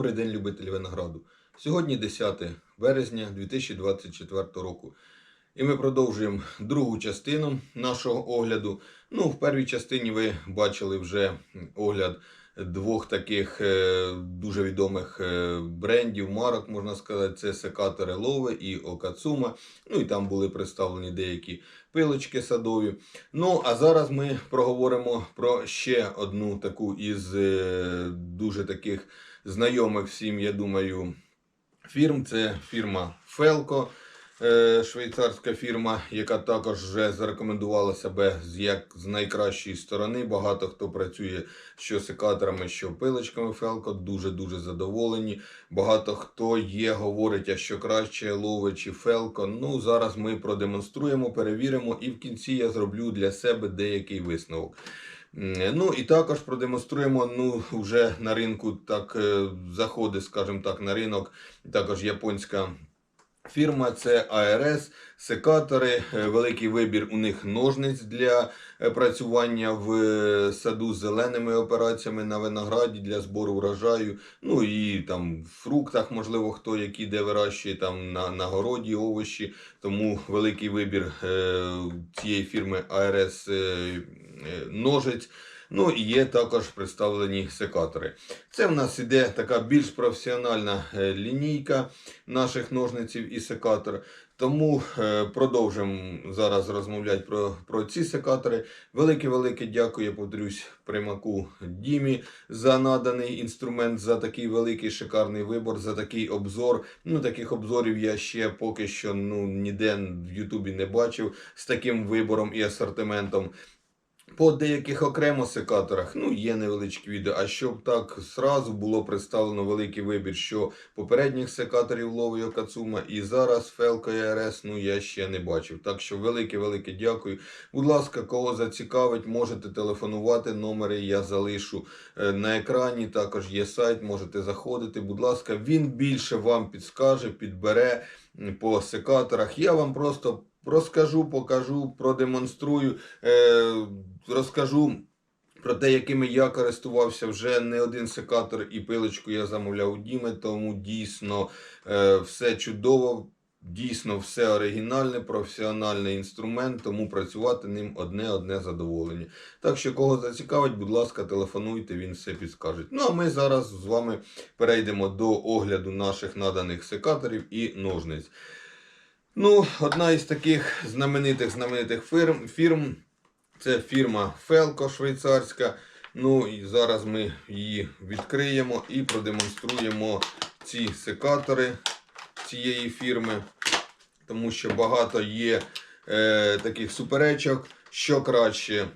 Добрий день, любителі винограду. Сьогодні 10 березня 2024 року. І ми продовжуємо другу частину нашого огляду. Ну, в першій частині ви бачили вже огляд двох таких е, дуже відомих е, брендів, марок, можна сказати, це секатори Лове і Окацума. Ну і там були представлені деякі пилочки садові. Ну, а зараз ми проговоримо про ще одну таку із е, дуже таких знайомих всім, я думаю, фірм. Це фірма Felco, е, швейцарська фірма, яка також вже зарекомендувала себе як з найкращої сторони. Багато хто працює що секаторами, що пилочками Felco, дуже-дуже задоволені. Багато хто є, говорить, а що краще лове чи Felco. Ну, зараз ми продемонструємо, перевіримо, і в кінці я зроблю для себе деякий висновок. М, Ну і також продемонструємо ну, вже на ринку так е, заходи, скажімо так, на ринок. Також японська фірма це ARS, секатори, е, великий вибір у них ножниць для е, працювання в е, саду з зеленими операціями на винограді для збору врожаю. Ну і там в фруктах, можливо, хто які де вирощує там на, на городі овочі. Тому великий вибір е, цієї фірми е, е, ножиць. Ну і є також представлені секатори. Це в нас іде така більш професіональна е, лінійка наших ножниців і секатор. Тому е, продовжимо зараз розмовляти про, про ці секатори. Велике-велике дякую, я повторюсь, примаку Дімі за наданий інструмент, за такий великий шикарний вибор, за такий обзор. Ну, таких обзорів я ще поки що ну, ніде в Ютубі не бачив з таким вибором і асортиментом. По деяких окремо секаторах, ну, є невеличкі відео, а щоб так зразу було представлено великий вибір, що попередніх секаторів Ловою Кацума і зараз Felco і ну я ще не бачив. Так що велике-велике дякую. Будь ласка, кого зацікавить, можете телефонувати. Номери я залишу е, на екрані. Також є сайт, можете заходити. Будь ласка, він більше вам підскаже, підбере по секаторах. Я вам просто розкажу, покажу, продемонструю, е, розкажу про те, якими я користувався вже не один секатор і пилочку я замовляв у Діми, тому дійсно е, все чудово. Дійсно, все оригінальне, професіональний інструмент, тому працювати ним одне-одне задоволення. Так що, кого зацікавить, будь ласка, телефонуйте, він все підскаже. Ну а ми зараз з вами перейдемо до огляду наших наданих секаторів і ножниць. Ну, одна із таких знаменитих знаменитих фірм, фірм це фірма Felco швейцарська. Ну і зараз ми її відкриємо і продемонструємо ці секатори цієї фірми, тому що багато є е, таких суперечок, що краще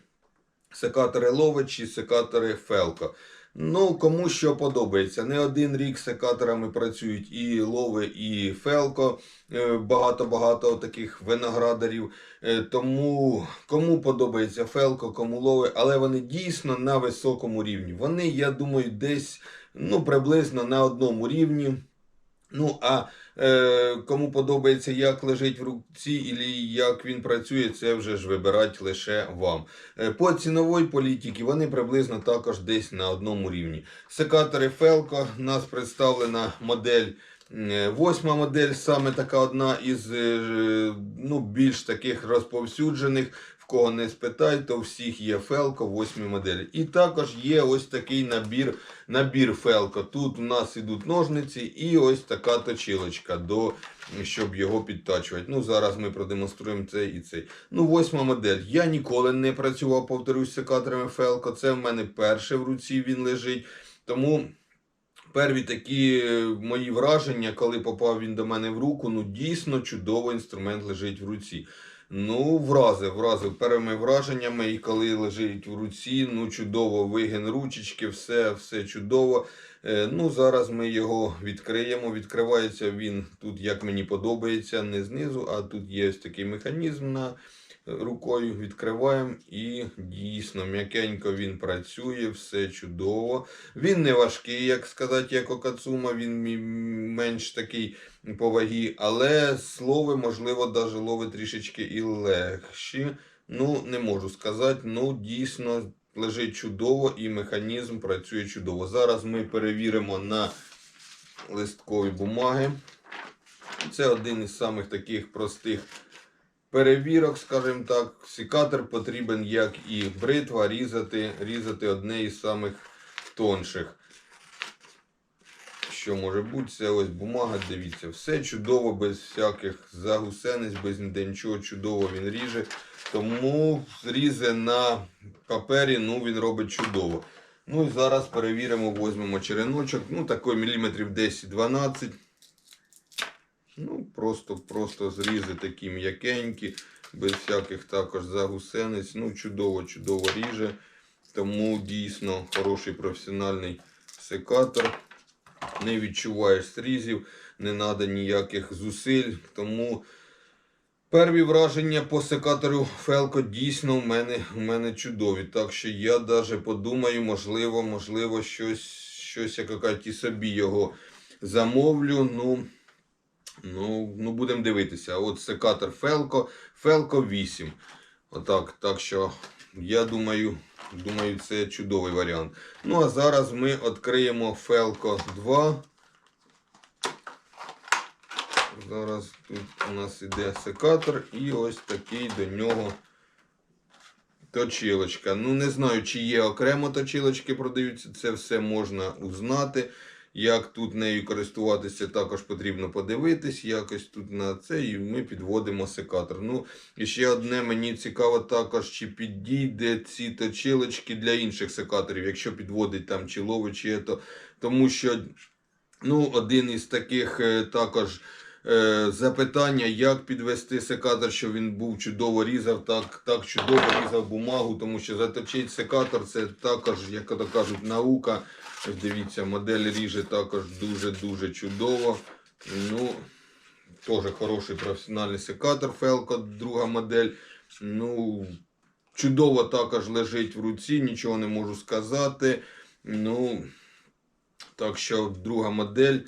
секатори Лове чи секатори Felco. Ну, кому що подобається. Не один рік секаторами працюють і лови, і Фелко. Е, Багато-багато таких виноградарів. Е, Тому кому подобається Фелко, кому лови, але вони дійсно на високому рівні. Вони, я думаю, десь ну, приблизно на одному рівні. Ну, а е, кому подобається, як лежить в руці, і як він працює, це вже ж вибирати лише вам. Е, по ціновій політиці вони приблизно також десь на одному рівні. Секатори Felco, у нас представлена модель. е, Восьма модель, саме така одна із ну, більш таких розповсюджених. В кого не спитай, то у всіх є Felco 8 моделі. І також є ось такий набір набір Felco. Тут у нас ідуть ножниці і ось така точилочка, до, щоб його підтачувати. Ну, зараз ми продемонструємо цей і цей. Ну, восьма модель. Я ніколи не працював, повторюсь, секаторами Felco. Це в мене перше в руці він лежить. Тому. Перві такі е, мої враження, коли попав він до мене в руку, ну дійсно чудово інструмент лежить в руці. Ну, вразив, вразив першими враженнями, і коли лежить в руці, ну чудово, вигін ручечки, все, все чудово. Е, ну, зараз ми його відкриємо. Відкривається він тут, як мені подобається, не знизу, а тут є ось такий механізм на рукою. Відкриваємо і дійсно м'якенько він працює, все чудово. Він не важкий, як сказати, як Окацума, він менш такий по вагі, але слови, можливо, даже лови трішечки і легші. Ну, не можу сказати. Ну, дійсно лежить чудово і механізм працює чудово. Зараз ми перевіримо на листкові бумаги. Це один із самих таких простих перевірок, скажімо так. Секатор потрібен, як і бритва, різати, різати одне із самих тонших. Що може бути, це ось бумага, дивіться, все чудово, без всяких загусениць, без ніде нічого чудово він ріже. Тому зрізи на папері ну, він робить чудово. Ну і зараз перевіримо, візьмемо череночок. Ну, такий міліметрів 10-12. Ну, просто, просто зрізи такі м'якенькі, без всяких також загусениць. Ну, чудово, чудово ріже. Тому дійсно хороший професіональний секатор. Не відчуваєш срізів, не треба ніяких зусиль. Тому перві враження по секатору Фелко дійсно в мене, в мене чудові. Так що я навіть подумаю, можливо, можливо, щось, щось і собі його замовлю. Ну, ну, ну будемо дивитися. От секатор Фелко, Фелко 8. Отак. Так що я думаю, думаю, це чудовий варіант. Ну а зараз ми відкриємо Фелко 2. Зараз тут у нас іде секатор і ось такий до нього точилочка. Ну, не знаю, чи є окремо точилочки продаються, це все можна узнати. Як тут нею користуватися, також потрібно подивитись. Якось тут на це, і ми підводимо секатор. Ну, і ще одне мені цікаво також, чи підійде ці точилочки для інших секаторів, якщо підводить там чи чи то. Тому що ну, один із таких е, також е, запитання, як підвести секатор, щоб він був чудово різав, так, так чудово різав бумагу, тому що заточити секатор це також, як то кажуть, наука. Дивіться, модель ріже також дуже-дуже чудово. Ну, Теж хороший професіональний секатор Фелко, друга модель. Ну, чудово також лежить в руці, нічого не можу сказати. Ну, так що друга модель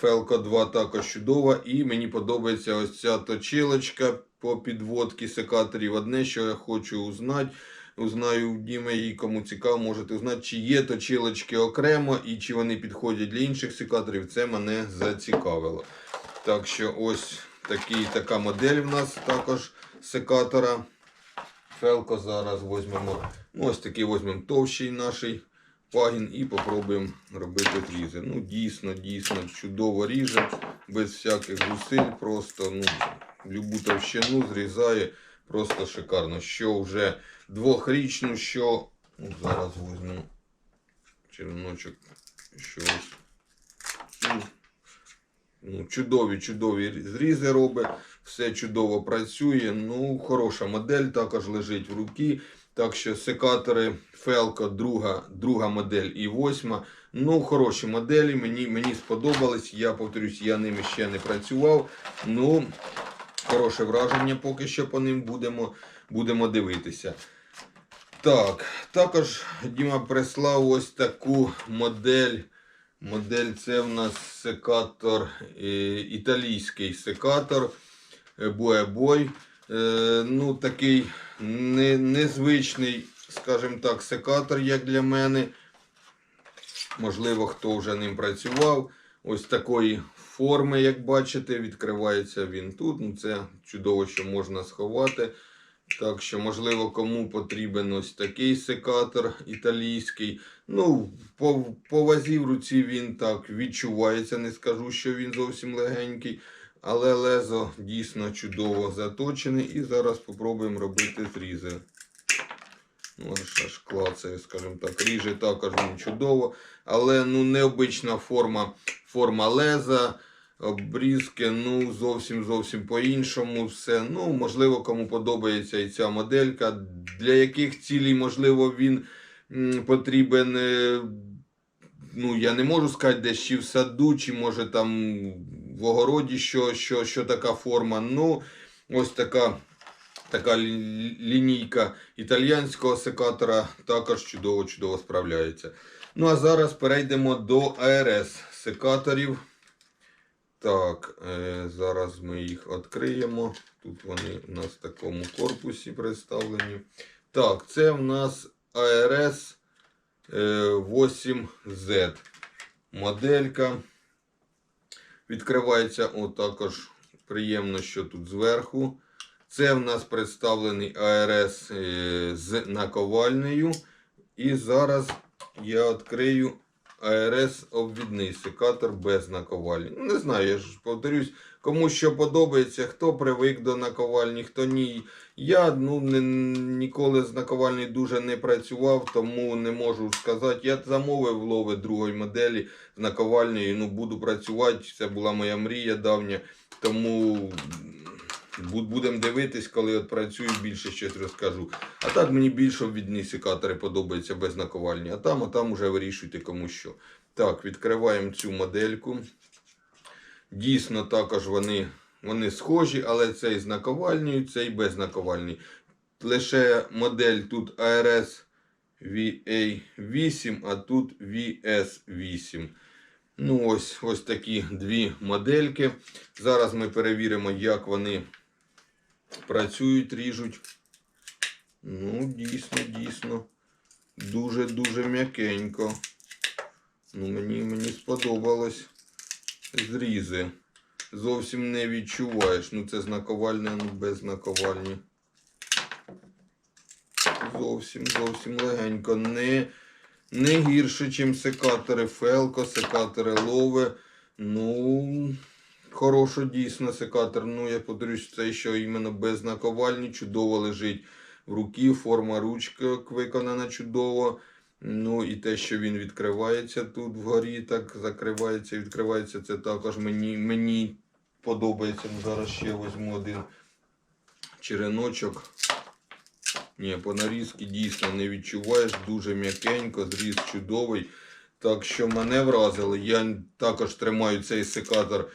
Фелко 2 також чудова. І мені подобається ось ця точилочка по підводці секаторів. Одне, що я хочу узнати. Узнаю в Діми і кому цікаво, можете узнати, чи є точилочки окремо і чи вони підходять для інших секаторів. Це мене зацікавило. Так що ось такий, така модель в нас також секатора. Фелко зараз візьмемо. Ну, ось такий візьмемо товщий наш пагін і попробуємо робити зрізи. Ну, дійсно, дійсно чудово ріже, без всяких зусиль. Просто ну, любу товщину зрізає. Просто шикарно. Що вже двохрічну, що. Ну, зараз візьму череночок. Що. Ну, Ну, чудові, чудові зрізи робить, все чудово працює. Ну, хороша модель також лежить в руки. Так що секатори Фелко, друга, друга модель і восьма. Ну, хороші моделі, мені, мені сподобались. Я повторюсь, я ними ще не працював. Ну, хороше враження поки що по ним будемо, будемо дивитися. Так, також Діма прислав ось таку модель. Модель це в нас секатор, е, італійський секатор Боебой. Е, ну, такий не, незвичний, скажімо так, секатор, як для мене. Можливо, хто вже ним працював. Ось такої форми, як бачите, відкривається він тут. Ну, Це чудово, що можна сховати. Так що, можливо, кому потрібен ось такий секатор італійський. Ну, по, по вазі в руці він так відчувається. Не скажу, що він зовсім легенький. Але лезо дійсно чудово заточене. І зараз спробуємо робити зрізи. Ну, аж скажімо так, ріже також він чудово. Але ну, необична форма, форма леза. Обрізки, ну, зовсім зовсім по-іншому все. Ну, можливо, кому подобається і ця моделька. Для яких цілей, можливо, він потрібен. е, Ну, я не можу сказати, десь чи в саду, чи може там в огороді, що, що, що така форма. Ну, ось така. Така лінійка італійського секатора також чудово-чудово справляється. Ну а зараз перейдемо до АРС секаторів. Так, е, зараз ми їх відкриємо. Тут вони у нас в такому корпусі представлені. Так, це в нас ARS е, 8Z. Моделька. Відкривається отакож приємно, що тут зверху. Це в нас представлений АРС е, з наковальнею. І зараз я відкрию АРС обвідний секатор без наковальні. Не знаю, я ж повторюсь, кому що подобається, хто привик до наковальні, хто ні. Я ну, не, ніколи з наковальні дуже не працював, тому не можу сказати. Я замовив лови другої моделі з наковальнею. Ну, буду працювати. Це була моя мрія давня. Тому будемо дивитись, коли от працюю, більше щось розкажу. А так мені більше обвідні секатори подобаються без наковальні. А там, а там уже вирішуйте кому що. Так, відкриваємо цю модельку. Дійсно, також вони, вони схожі, але цей з наковальнею, цей без наковальні. Лише модель тут ARS VA8, а тут VS8. Ну, ось, ось такі дві модельки. Зараз ми перевіримо, як вони працюють, ріжуть. Ну, дійсно, дійсно. Дуже-дуже м'якенько. Ну, мені, мені сподобалось зрізи. Зовсім не відчуваєш. Ну, це з наковальні, ну без наковальні. Зовсім, зовсім легенько. Не, не гірше, ніж секатори Фелко, секатори Лове. Ну, хорошо дійсно секатор. Ну, я подивлюсь, це що іменно без наковальні чудово лежить в руки. Форма ручки виконана чудово. Ну і те, що він відкривається тут вгорі, так закривається, відкривається, це також мені, мені подобається. Ну, зараз ще візьму один череночок. Ні, по нарізки дійсно не відчуваєш, дуже м'якенько, зріз чудовий. Так що мене вразило. Я також тримаю цей секатор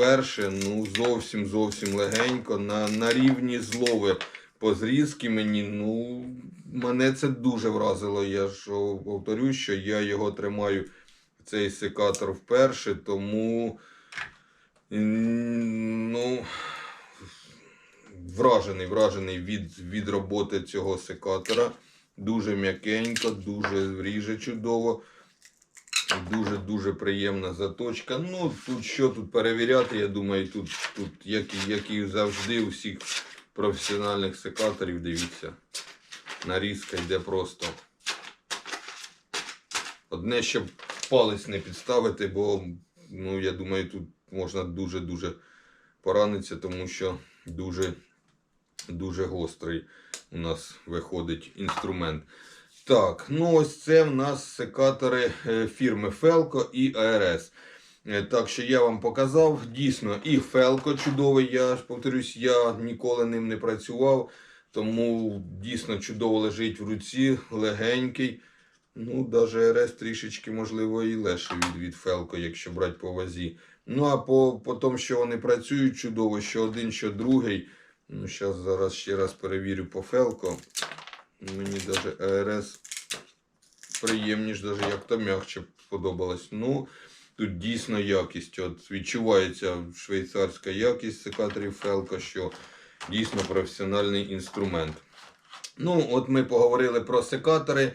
вперше. Ну, зовсім зовсім легенько. На, на рівні злови по зрізки мені, ну, мене це дуже вразило. Я ж повторю, що я його тримаю, цей секатор вперше, тому ну, вражений, вражений від, від роботи цього секатора. Дуже м'якенько, дуже ріже чудово. Дуже-дуже приємна заточка. Ну, тут що тут перевіряти, я думаю, тут, тут як, як і завжди у всіх професіональних секаторів, дивіться. Нарізка йде просто. Одне, щоб палець не підставити, бо ну, я думаю, тут можна дуже-дуже поранитися, тому що дуже, дуже гострий у нас виходить інструмент. Так, ну ось це в нас секатори е, фірми Felco і ARS. Е, Так що я вам показав, дійсно, і Felco чудовий, я ж повторюсь, я ніколи ним не працював, тому дійсно чудово лежить в руці, легенький. Ну, навіть РС трішечки, можливо, і легший від, від Felco, якщо брати по вазі. Ну, а по, по тому, що вони працюють чудово, що один, що другий. Ну, зараз зараз ще раз перевірю по Felco. Мені навіть АРС приємніше, навіть як то м'якше сподобалось. Ну, тут дійсно якість. От відчувається швейцарська якість секаторів Felco, що дійсно професіональний інструмент. Ну, от ми поговорили про секатори.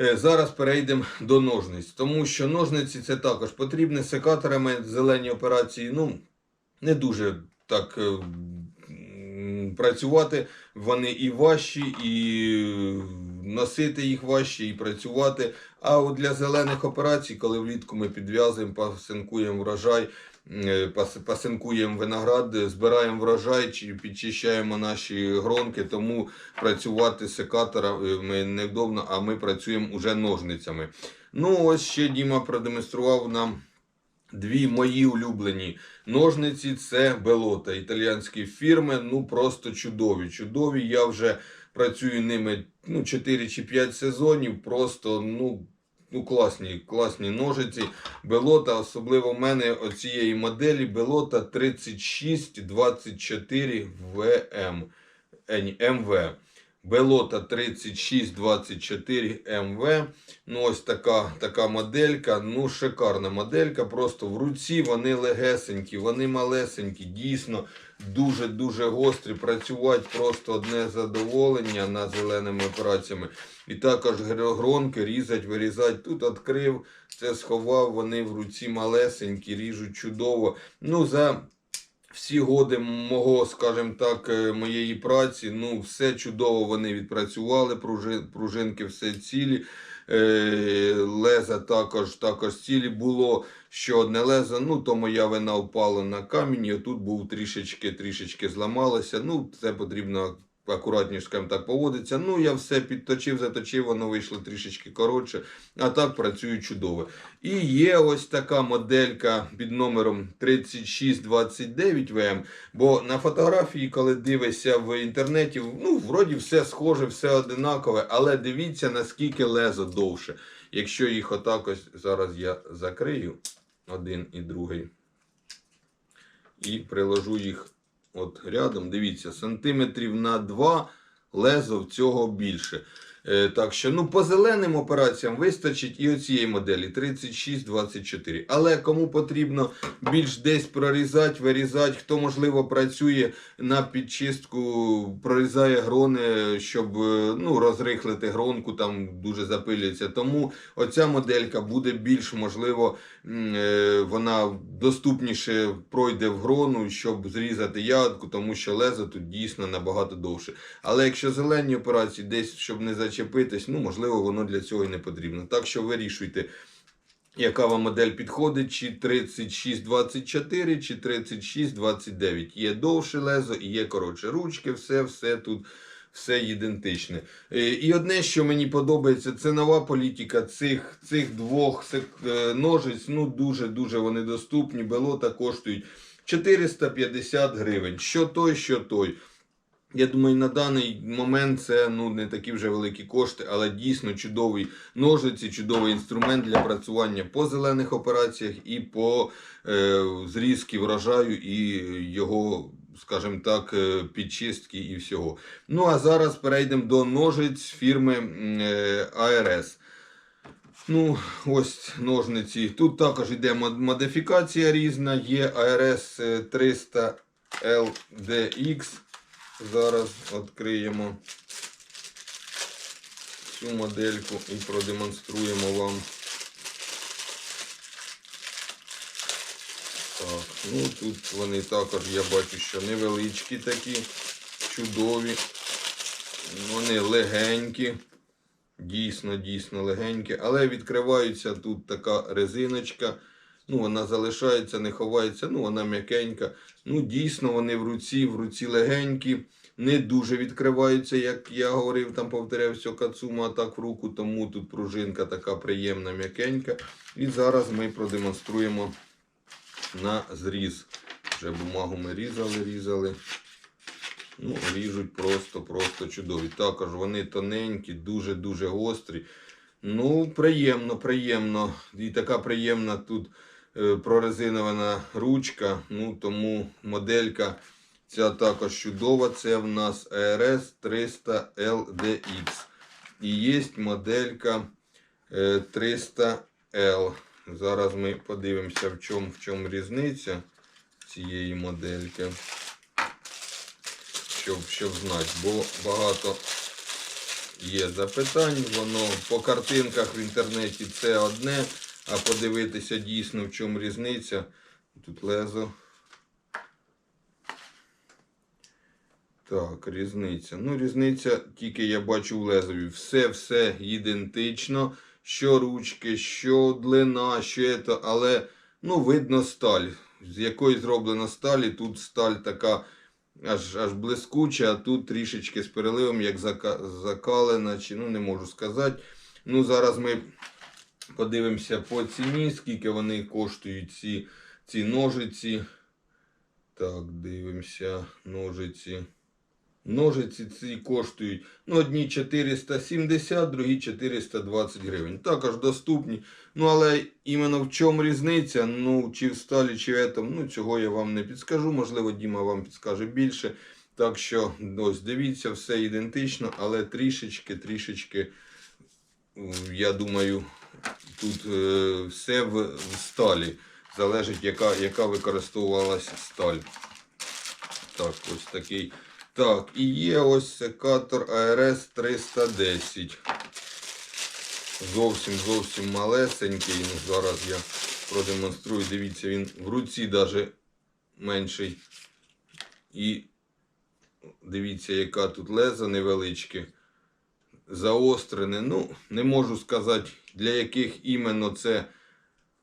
Е, Зараз перейдемо до ножниць, тому що ножниці це також потрібні секаторами. Зелені операції, ну, не дуже так е, працювати. Вони і важчі, і носити їх важче, і працювати. А от для зелених операцій, коли влітку ми підв'язуємо, пасинкуємо врожай, е, пасинкуємо виноград, збираємо врожай, чи підчищаємо наші гронки, тому працювати секаторами невдобно, а ми працюємо уже ножницями. Ну, ось ще Діма продемонстрував нам дві мої улюблені ножниці. Це Белота, італіянські фірми. Ну просто чудові. Чудові. Я вже працюю ними ну, 4 чи 5 сезонів. Просто ну. Ну, класні, класні ножиці. Белота, особливо в мене оцієї моделі Белота 3624 ВМ. МВ. Белота 3624 МВ. Ну, ось така, така моделька. Ну, шикарна моделька. Просто в руці вони легесенькі, вони малесенькі. Дійсно, дуже-дуже гострі. Працювати просто одне задоволення над зеленими операціями. І також гронки різать, вирізати. Тут відкрив, це сховав, вони в руці малесенькі, ріжуть чудово. Ну, за всі годи мого, скажімо так, е, моєї праці, ну, все чудово вони відпрацювали, пружинки все цілі. Е, Леза також, також цілі було що одне лезо, ну то моя вина впала на камінь, і тут був трішечки, трішечки зламалося. Ну, це потрібно акуратніше, скажімо так, поводитися. Ну, я все підточив, заточив, воно вийшло трішечки коротше, а так працює чудово. І є ось така моделька під номером 3629 ВМ. Бо на фотографії, коли дивишся в інтернеті, ну, вроді все схоже, все одинакове, але дивіться, наскільки лезо довше. Якщо їх отак ось зараз я закрию, один і другий, і приложу їх от рядом, дивіться, сантиметрів на 2 лезо в цього більше. Е, так що, ну, по зеленим операціям вистачить і оцієї моделі 36-24. Але кому потрібно більш десь прорізати, вирізати, хто, можливо, працює на підчистку, прорізає грони, щоб е, ну, розрихлити гронку, там дуже запилюється. Тому оця моделька буде більш, можливо, е, вона доступніше пройде в грону, щоб зрізати ягодку, тому що лезо тут дійсно набагато довше. Але якщо зелені операції десь, щоб не зачепитись, ну, можливо, воно для цього і не потрібно. Так що вирішуйте. Яка вам модель підходить, чи 3624, чи 3629. Є довше лезо і є коротше. Ручки, все, все тут, все ідентичне. Е, І одне, що мені подобається, це нова політика цих, цих двох е, ножиць. Ну, дуже-дуже вони доступні. Белота коштують 450 гривень. Що той, що той. Я думаю, на даний момент це ну, не такі вже великі кошти, але дійсно чудовий ножиці, чудовий інструмент для працювання по зелених операціях і по е, зрізки врожаю і його, скажімо так, е, підчистки і всього. Ну а зараз перейдемо до ножиць фірми е, ARS. Ну, ось ножниці. Тут також йде модифікація різна. Є ARS 300 LDX. Зараз відкриємо цю модельку і продемонструємо вам. Так, ну тут вони також, я бачу, що невеличкі такі, чудові. Вони легенькі. Дійсно, дійсно легенькі. Але відкриваються тут така резиночка. Ну, вона залишається, не ховається, ну вона м'якенька. Ну, дійсно, вони в руці, в руці легенькі, не дуже відкриваються, як я говорив, там повторявся кацума, так в руку, тому тут пружинка така приємна, м'якенька. І зараз ми продемонструємо на зріз. Вже бумагу ми різали, різали. Ну, ріжуть просто, просто чудові. Також вони тоненькі, дуже-дуже гострі. Ну, приємно, приємно. І така приємна тут прорезинована ручка. Ну, тому моделька ця також чудова. Це в нас ARS 300 LDX. І є моделька е, 300L. Зараз ми подивимося, в чому, в чому різниця цієї модельки. Щоб, щоб знати, бо багато є запитань. Воно по картинках в інтернеті це одне, а подивитися дійсно в чому різниця. Тут лезо. Так, різниця. Ну, різниця тільки я бачу в лезові. Все, все ідентично. Що ручки, що длина, що це, але ну, видно сталь. З якої зроблена сталь, і тут сталь така аж, аж блискуча, а тут трішечки з переливом, як зака, закалена, чи ну не можу сказати. Ну, зараз ми подивимося по ціні, скільки вони коштують ці, ці ножиці. Так, дивимося, ножиці. Ножиці ці коштують ну, одні 470, другі 420 гривень. Також доступні. Ну, але іменно в чому різниця? Ну, чи в сталі, чи в этом, ну, цього я вам не підскажу. Можливо, Діма вам підскаже більше. Так що, ось дивіться, все ідентично, але трішечки, трішечки, я думаю, тут е, все в, в сталі. Залежить, яка, яка використовувалася сталь. Так, ось такий. Так, і є ось секатор ARS 310. Зовсім зовсім малесенький. Ну, зараз я продемонструю. Дивіться, він в руці навіть менший. І дивіться, яка тут леза невеличке. Заострене. Ну, не можу сказати, для яких іменно це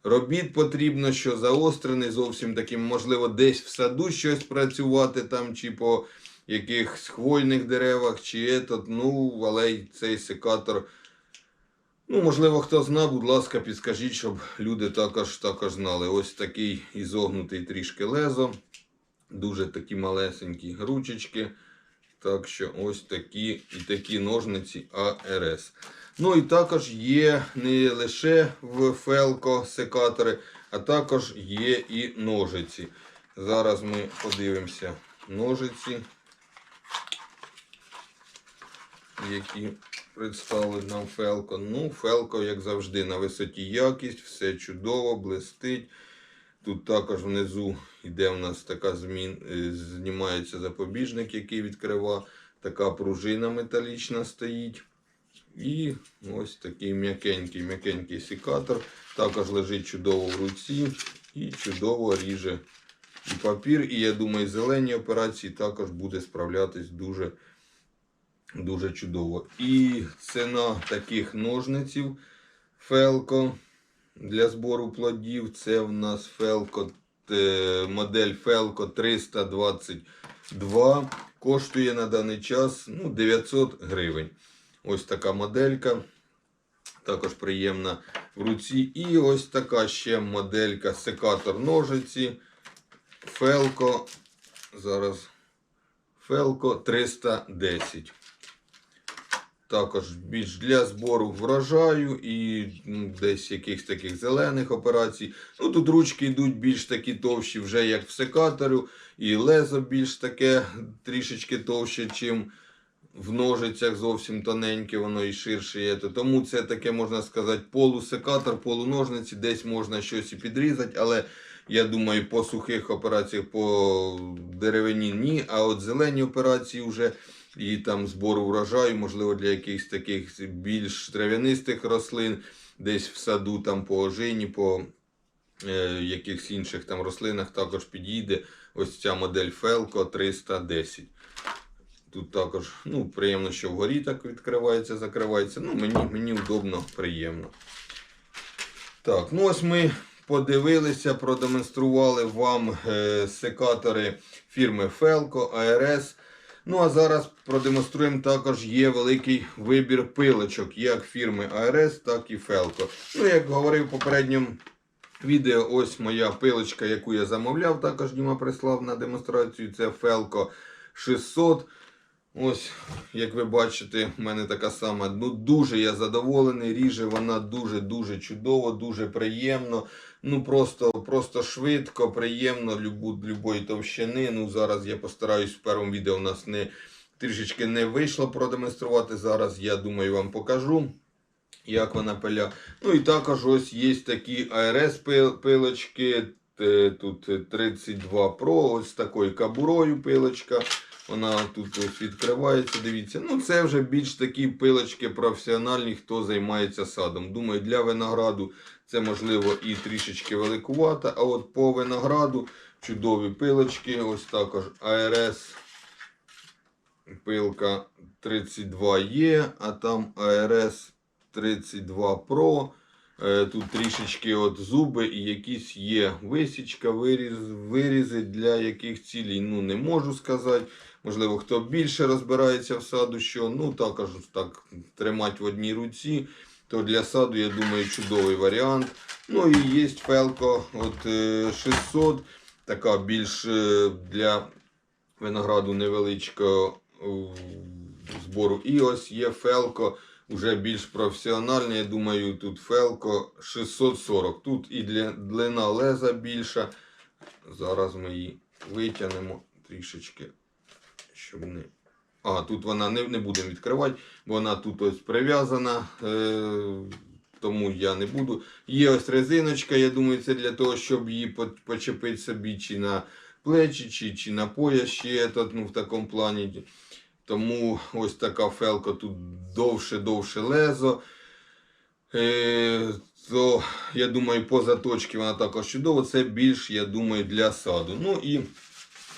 робіт потрібно, що заострений зовсім таким, можливо, десь в саду щось працювати там, чи по якихось хвойних деревах, чи етот. Ну, але цей секатор. Ну, можливо, хто зна, будь ласка, підскажіть, щоб люди також, також знали. Ось такий ізогнутий трішки лезо. Дуже такі малесенькі ручечки. Так що ось такі і такі ножниці АРС. Ну і також є не лише в Фелко секатори, а також є і ножиці. Зараз ми подивимося ножиці, які представили нам Фелко. Ну, Фелко, як завжди, на висоті якість, все чудово, блистить. Тут також внизу йде у нас така змін, е, знімається запобіжник, який відкрива. Така пружина металічна стоїть. І ось такий м'якенький, м'якенький секатор. Також лежить чудово в руці і чудово ріже і папір. І я думаю, зелені операції також буде справлятись дуже, дуже чудово. І ціна таких ножниців Фелко для збору плодів. Це в нас Фелко, е, модель Фелко 322. Коштує на даний час ну, 900 гривень. Ось така моделька. Також приємна в руці. І ось така ще моделька секатор ножиці. Фелко. Зараз Фелко 310. Також більш для збору врожаю і ну, десь якихось таких зелених операцій. Ну тут ручки йдуть більш такі товщі, вже як в секатору, і лезо більш таке трішечки товще, чим в ножицях зовсім тоненьке, воно і ширше є. Тому це таке, можна сказати, полусекатор, полуножниці, десь можна щось і підрізати, але я думаю, по сухих операціях, по деревині ні. А от зелені операції вже і там збору врожаю, можливо, для якихось таких більш трав'янистих рослин, десь в саду, там по ожині, по е, якихось інших там рослинах також підійде ось ця модель Felco 310. Тут також ну, приємно, що вгорі так відкривається, закривається. Ну, мені, мені удобно, приємно. Так, ну ось ми подивилися, продемонстрували вам е, секатори фірми Felco, ARS. Ну а зараз продемонструємо також є великий вибір пилочок, як фірми ARS, так і Felco. Ну, як говорив в попередньому відео, ось моя пилочка, яку я замовляв, також Діма прислав на демонстрацію. Це Felco 600. Ось, як ви бачите, в мене така сама. Ну, дуже я задоволений. Ріже вона дуже-дуже чудово, дуже приємно. Ну, просто просто швидко, приємно, любу, любої товщини. Ну, зараз я постараюсь в першому відео у нас не трішечки не вийшло продемонструвати. Зараз я думаю, вам покажу. Як вона пиля. Ну і також ось є такі АРС пилочки. Тут 32 Pro, ось такою кабурою пилочка. Вона тут ось відкривається, дивіться. Ну, це вже більш такі пилочки професіональні, хто займається садом. Думаю, для винограду це можливо і трішечки великувато. А от по винограду чудові пилочки. Ось також АРС пилка 32 є, а там АРС 32 Pro. Е, Тут трішечки от зуби і якісь є висічка, виріз, вирізи для яких цілей, ну не можу сказати. Можливо, хто більше розбирається в саду, що ну також так тримати в одній руці, то для саду, я думаю, чудовий варіант. Ну і є фелко от е, 600, така більш е, для винограду невеличкого е, збору. І ось є фелко вже більш професіональне. Я думаю, тут фелко 640. Тут і для длина леза більша. Зараз ми її витягнемо трішечки щоб не. А, тут вона не, не будемо відкривати, бо вона тут ось прив'язана, е, тому я не буду. Є ось резиночка, я думаю, це для того, щоб її почепити собі чи на плечі, чи, чи на пояс ще ну, в такому плані. Тому ось така фелка тут довше-довше лезо. Е, то, я думаю, по заточці вона також чудова. Це більш, я думаю, для саду. Ну і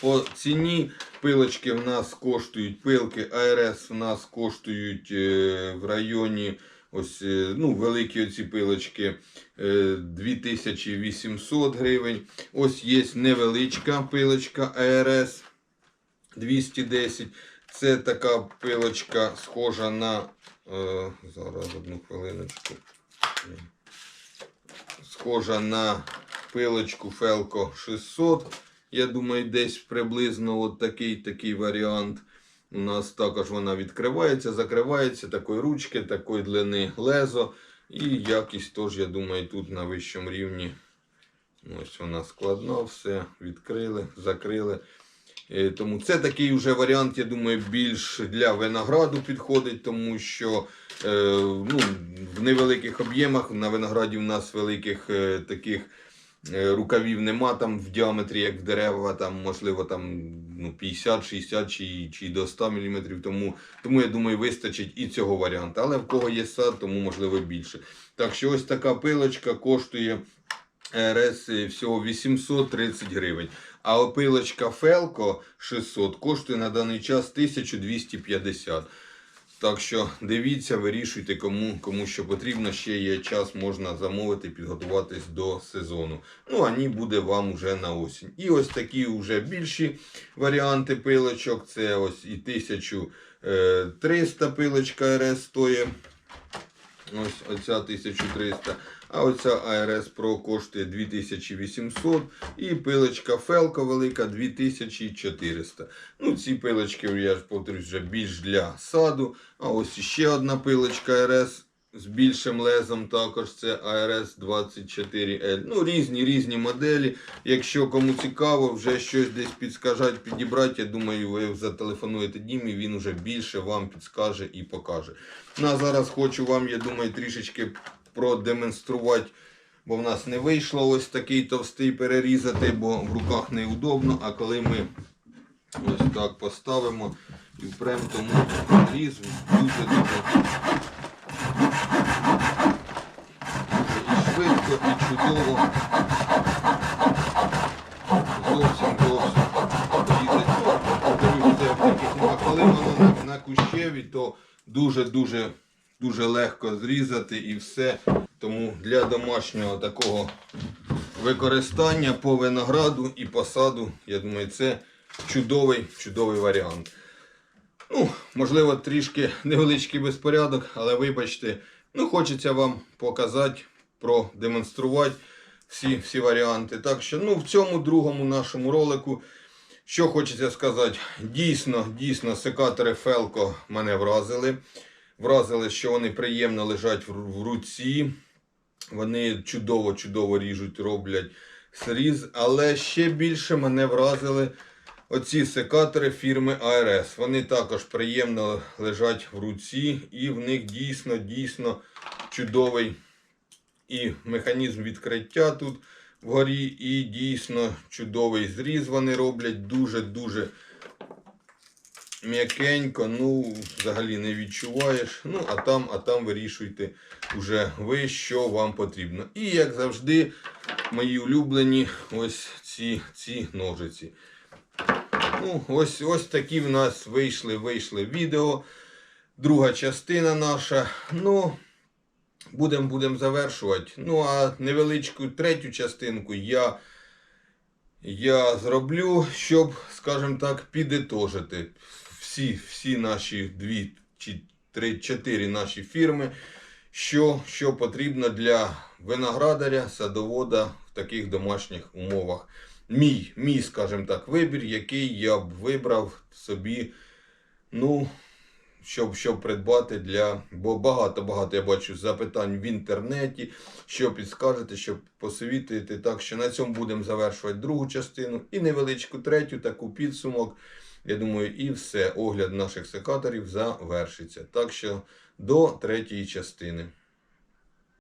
по ціні пилочки в нас коштують, пилки АРС в нас коштують е, в районі. Ось, е, ну, великі оці пилочки е, 2800 гривень. Ось є невеличка пилочка АРС 210. Це така пилочка схожа на. Е, зараз одну хвилиночку. Схожа на пилочку Felco 600. Я думаю, десь приблизно от такий, такий варіант. У нас також вона відкривається, закривається такої ручки, такої длини лезо. І якість теж, я думаю, тут на вищому рівні. Ось вона складна, все відкрили, закрили. Е, Тому це такий вже варіант, я думаю, більш для винограду підходить, тому що е, ну, в невеликих об'ємах на винограді у нас великих е, таких рукавів нема там в діаметрі, як в дерева, там, можливо, там, ну, 50, 60 чи, чи до 100 мм. Тому, тому я думаю, вистачить і цього варіанту. Але в кого є сад, тому можливо більше. Так що ось така пилочка коштує РС всього 830 гривень. А опилочка Фелко 600 коштує на даний час 1250. Так що дивіться, вирішуйте, кому, кому що потрібно. Ще є час, можна замовити, підготуватись до сезону. Ну, ані буде вам вже на осінь. І ось такі вже більші варіанти пилочок. Це ось і 1300 пилочка РС стоїть. Ось оця 1300. А оця ARS Pro коштує 2800 і пилочка Felco велика 2400. Ну, ці пилочки, я ж повторюсь, вже більш для саду. А ось ще одна пилочка RS з більшим лезом також це ARS 24L. Ну, різні різні моделі. Якщо кому цікаво, вже щось десь підскажать, підібрати, я думаю, ви зателефонуєте Дімі, він вже більше вам підскаже і покаже. Ну, а зараз хочу вам, я думаю, трішечки продемонструвати. Бо в нас не вийшло ось такий товстий перерізати, бо в руках неудобно. А коли ми ось так поставимо і впремо, тому різ дуже дуже і швидко, і чудово. Зовсім зовсім а коли воно на кущеві, то дуже-дуже дуже легко зрізати і все. Тому для домашнього такого використання по винограду і посаду, я думаю, це чудовий, чудовий варіант. Ну, можливо, трішки невеличкий безпорядок, але вибачте, ну, хочеться вам показати, продемонструвати всі, всі варіанти. Так що, ну, в цьому другому нашому ролику, що хочеться сказати, дійсно, дійсно, секатори Фелко мене вразили. Вразили, що вони приємно лежать в руці. Вони чудово-чудово ріжуть, роблять сріз. Але ще більше мене вразили оці секатори фірми ARS. Вони також приємно лежать в руці, і в них дійсно, дійсно чудовий і механізм відкриття тут вгорі, і дійсно чудовий зріз вони роблять. Дуже-дуже м'якенько, ну, взагалі не відчуваєш. Ну, а там, а там вирішуйте уже ви, що вам потрібно. І як завжди, мої улюблені ось ці, ці ножиці. Ну, ось, ось такі в нас вийшли, вийшли відео. Друга частина наша. Ну, будемо будем завершувати. Ну, а невеличку третю частинку я, я зроблю, щоб, скажімо так, підітожити всі, всі наші дві чи три, чотири наші фірми, що, що потрібно для виноградаря, садовода в таких домашніх умовах. Мій, мій, скажімо так, вибір, який я б вибрав собі, ну, щоб, щоб придбати для. Бо багато-багато я бачу запитань в інтернеті, що підскажете, що посовітуєте. Так що на цьому будемо завершувати другу частину і невеличку третю, таку підсумок. Я думаю, і все. Огляд наших секаторів завершиться. Так що до третьої частини.